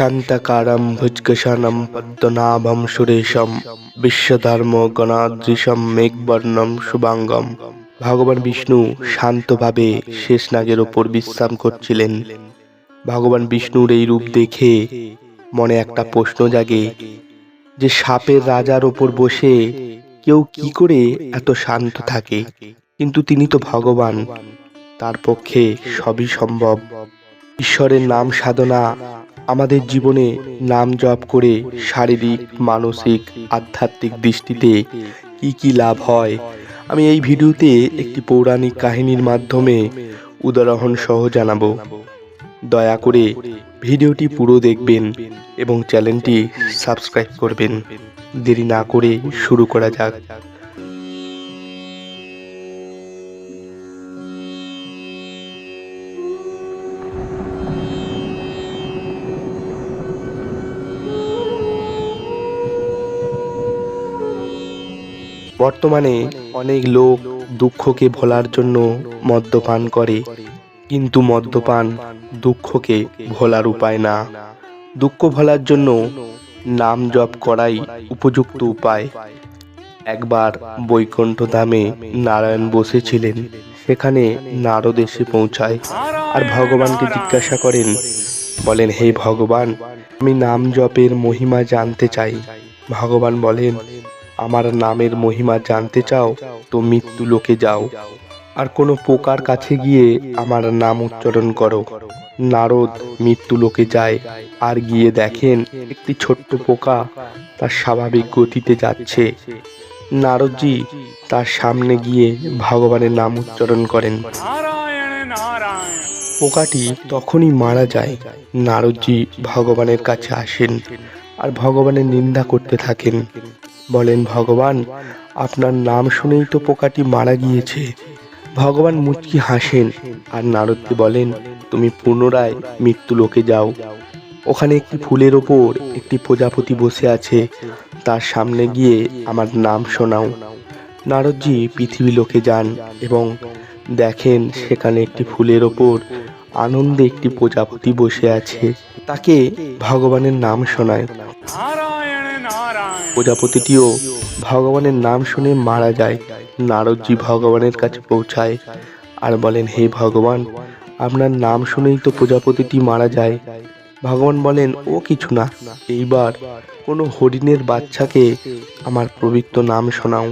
শান্তাকারম ভুজগশানম পদ্মনাভম সুরেশম বিশ্বধর্ম গণাদৃশম মেঘবর্ণম শুভাঙ্গম ভগবান বিষ্ণু শান্তভাবে শেষনাগের ওপর বিশ্রাম করছিলেন। ভগবান বিষ্ণুর এই রূপ দেখে মনে একটা প্রশ্ন জাগে যে সাপের রাজার ওপর বসে কেউ কি করে এত শান্ত থাকে? কিন্তু তিনি তো ভগবান, তার পক্ষে সবই সম্ভব। ঈশ্বরের নাম সাধনা আমাদের জীবনে নাম জপ করে শারীরিক, মানসিক, আধ্যাত্মিক দৃষ্টিতে কি কি লাভ হয়, আমি এই ভিডিওতে একটি পৌরাণিক কাহিনীর মাধ্যমে উদাহরণ সহ জানাব। দয়া করে ভিডিওটি পুরো দেখবেন এবং চ্যানেলটি সাবস্ক্রাইব করবেন। দেরি না করে শুরু করা যাক। বর্তমানে অনেক লোক দুঃখকে ভোলার জন্য মদ্যপান করে। কিন্তু মদ্যপান দুঃখকে ভোলার উপায় না। দুঃখ ভোলার জন্য নাম জপ করাই উপযুক্ত উপায়। একবার বৈকুণ্ঠ ধামে নারায়ণ বসেছিলেন, সেখানে নারদ এসে পৌঁছায় আর ভগবানকে জিজ্ঞাসা করেন, বলেন, হে ভগবান, আমি নাম জপের মহিমা জানতে চাই। ভগবান বলেন আমার নামের মহিমা জানতে চাও, তো মৃত্যু লোকে যাও। আর কোনো পোকার কাছে গিয়ে আমার নাম উচ্চারণ করো। নারদ মৃত্যু লোকে যায়, আর গিয়ে দেখেন একটি ছোট্ট পোকা তার স্বাভাবিক গতিতে যাচ্ছে। নারদজি তার সামনে গিয়ে ভগবানের নাম উচ্চারণ করেন। পোকাটি তখনই মারা যায়। নারদজি ভগবানের কাছে আসেন আর ভগবানের নিন্দা করতে থাকেন। বলেন, ভগবান, আপনার নাম শুনেই তো পোকাটি মারা গিয়েছে। ভগবান মুচকি হাসেন আর নারদকে বলেন, তুমি পুনরায় মৃত্যু লোকে যাও। ওখানে একটি ফুলের ওপর একটি প্রজাপতি বসে আছে। তার সামনে গিয়ে আমার নাম শোনাও। নারদজি পৃথিবী লোকে যান এবং দেখেন সেখানে একটি ফুলের ওপর আনন্দে একটি প্রজাপতি বসে আছে। তাকে ভগবানের নাম শোনায়। প্রজাপতিটিও ভগবানের নাম শুনে মারা যায়। নারদজি ভগবানের কাছে পৌঁছায় আর বলেন, হে ভগবান, আপনার নাম শুনেই তো প্রজাপতিটি মারা যায়। ভগবান বলেন, ও কিছু না, এইবার কোনো হরিণের বাচ্চাকে আমার পবিত্র নাম শোনাও।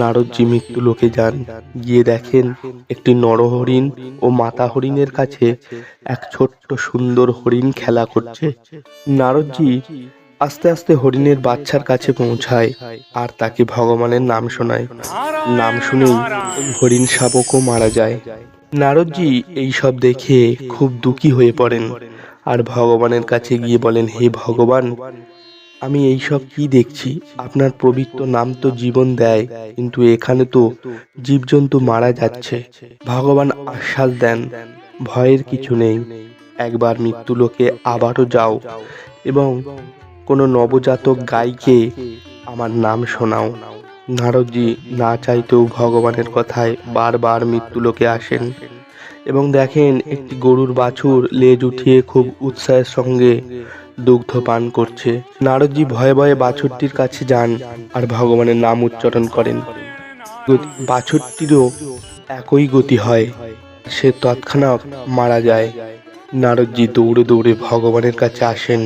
নারদজি মৃত্যু লোকে যান, গিয়ে দেখেন একটি নরহরিণ ও মাতা হরিণের কাছে এক ছোট্ট সুন্দর হরিণ খেলা করছে। নারদজি আস্তে আস্তে হরিণের বাচ্চার কাছে পৌঁছায় আর তাকে ভগবানের নাম শোনায়। নাম শুনেই হরিণ শাবকও মারা যায়। নারদজি এই সব দেখে খুব দুঃখী হয়ে পড়েন আর ভগবানের কাছে গিয়ে বলেন, হে ভগবান, আমি এই সব কি দেখছি? আপনার পবিত্র নাম তো জীবন দেয়, কিন্তু এখানে তো জীবজন্তু মারা যাচ্ছে। ভগবান আশ্বাস দেন, ভয়ের কিছু নেই, একবার মৃত্যু লোকে আবারও যাও এবং কোনো নবজাতক গাইকে আমার নাম শোনাও। নারদজি না চাইতেও ভগবানের কথায় বারবার মৃত্যু লোকে আসেন এবং দেখেন একটি গরুর বাছুর লেজ উঠিয়ে খুব উৎসাহের সঙ্গে দুগ্ধ পান করছে। নারদজি ভয়ে ভয়ে বাছুরটির কাছে যান আর ভগবানের নাম উচ্চারণ করেন। বাছুরটিরও একই গতি হয়। সে তৎক্ষণাৎ মারা যায়। নারদজি দৌড়ে দৌড়ে ভগবানের কাছে আসেন।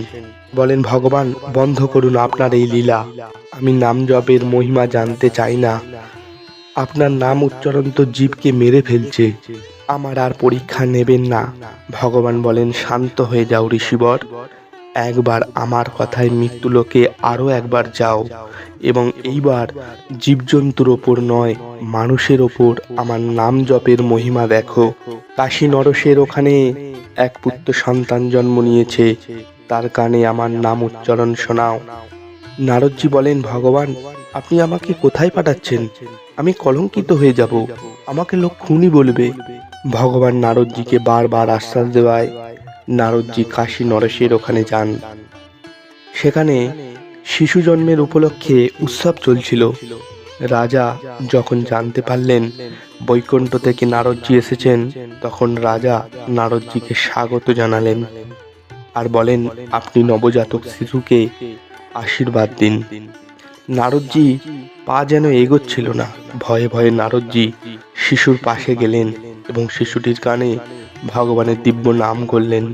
বলেন, ভগবান, বন্ধ করুন আপনার এই লীলা। আমি নাম জপের মহিমা জানতে চাই না। আপনার নাম উচ্চারণ তো জীবকে মেরে ফেলছে। আমার আর পরীক্ষা নেবেন না। ভগবান বলেন, শান্ত হয়ে যাও ঋষিবর। একবার আমার কথায় মৃত্যুলোকে আরও একবার যাও। এবং এইবার জীবজন্তুর ওপর নয়, মানুষের ওপর আমার নাম জপের মহিমা দেখো। কাশী নরসের ওখানে এক পুত্র সন্তান জন্ম নিয়েছে। তার কানে আমার নাম উচ্চারণ শোনাও। নারদজি বলেন, ভগবান, আপনি আমাকে কোথায় পাঠাচ্ছেন? আমি কলঙ্কিত হয়ে যাব। আমাকে লোক খুনি বলবে। ভগবান নারদজিকে বারবার আশ্বাস দেওয়ায় নারদজি কাশী নরেশের ওখানে যান। সেখানে শিশু জন্মের উপলক্ষে উৎসব চলছিল। রাজা যখন জানতে পারলেন বৈকুণ্ঠ থেকে নারদজি এসেছেন, তখন রাজা নারদজিকে স্বাগত জানালেন। আর বলেন, আপনি নবজাতক শিশুকে আশীর্বাদ দিন। নারদজি পা যেন এগোচ্ছিল না। ভয়ে ভয়ে নারদজি শিশুর পাশে গেলেন এবং শিশুটির কানে ভগবানের দিব্য নাম করলেন।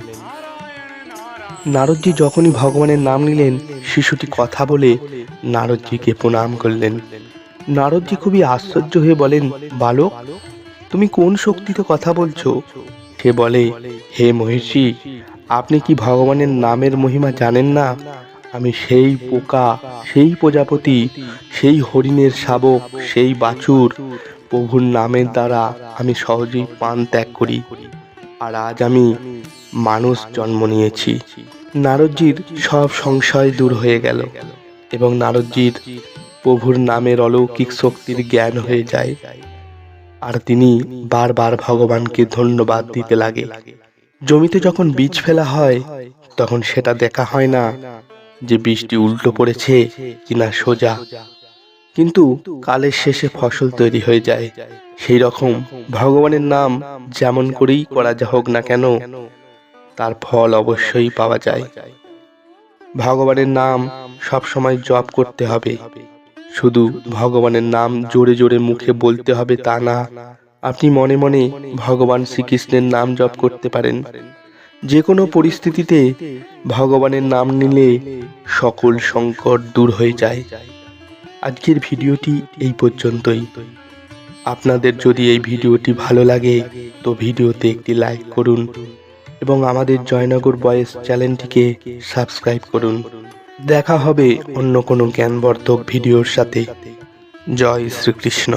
নারদজি যখনই ভগবানের নাম নিলেন, শিশুটি কথা বলে নারদজিকে প্রণাম করলেন। নারদজি খুবই আশ্চর্য হয়ে বলেন, বালক, তুমি কোন শক্তিতে কথা বলছো? সে বলে, হে মহিষী আপনি কি ভগবানের নামের মহিমা জানেন না? আমি সেই পোকা, সেই প্রজাপতি, সেই হরিণের শাবক, সেই বাছুর, প্রভুর নামের দ্বারা আমি সহজেই পান ত্যাগ করি। আর আজ আমি মানুষ জন্ম নিয়েছি। নারদজির সব সংশয় দূর হয়ে গেল এবং নারদজির প্রভুর নামের অলৌকিক শক্তির জ্ঞান হয়ে যায়। আর তিনি বারবার ভগবানকে ধন্যবাদ দিতে লাগে। জমিতে যখন বীজ ফেলা হয়, তখন সেটা দেখা হয় না যে বীজটি উল্টো পড়েছে কিনা সোজা। কিন্তু কালের শেষে ফসল তৈরি হয়ে যায়। সেই রকম ভগবানের নাম যেমন করেই করা যা হোক না কেন, তার ফল অবশ্যই পাওয়া যায়। ভগবানের নাম সব সময় জপ করতে হবে। শুধু ভগবানের নাম জোরে জোরে মুখে বলতে হবে তা না। আপনি মনে মনে ভগবান শ্রীকৃষ্ণের নাম জপ করতে পারেন। যে কোনো পরিস্থিতিতে ভগবানের নাম নিলে সকল সংকট দূর হয়ে যায়। আজকের ভিডিওটি এই পর্যন্তই। আপনাদের যদি এই ভিডিওটি ভালো লাগে, তো ভিডিওতে একটি লাইক করুন এবং আমাদের জয়নগর বয়েস চ্যানেলটিকে সাবস্ক্রাইব করুন। দেখা হবে অন্য কোনো জ্ঞানবর্ধক ভিডিওর সাথে। জয় শ্রীকৃষ্ণ।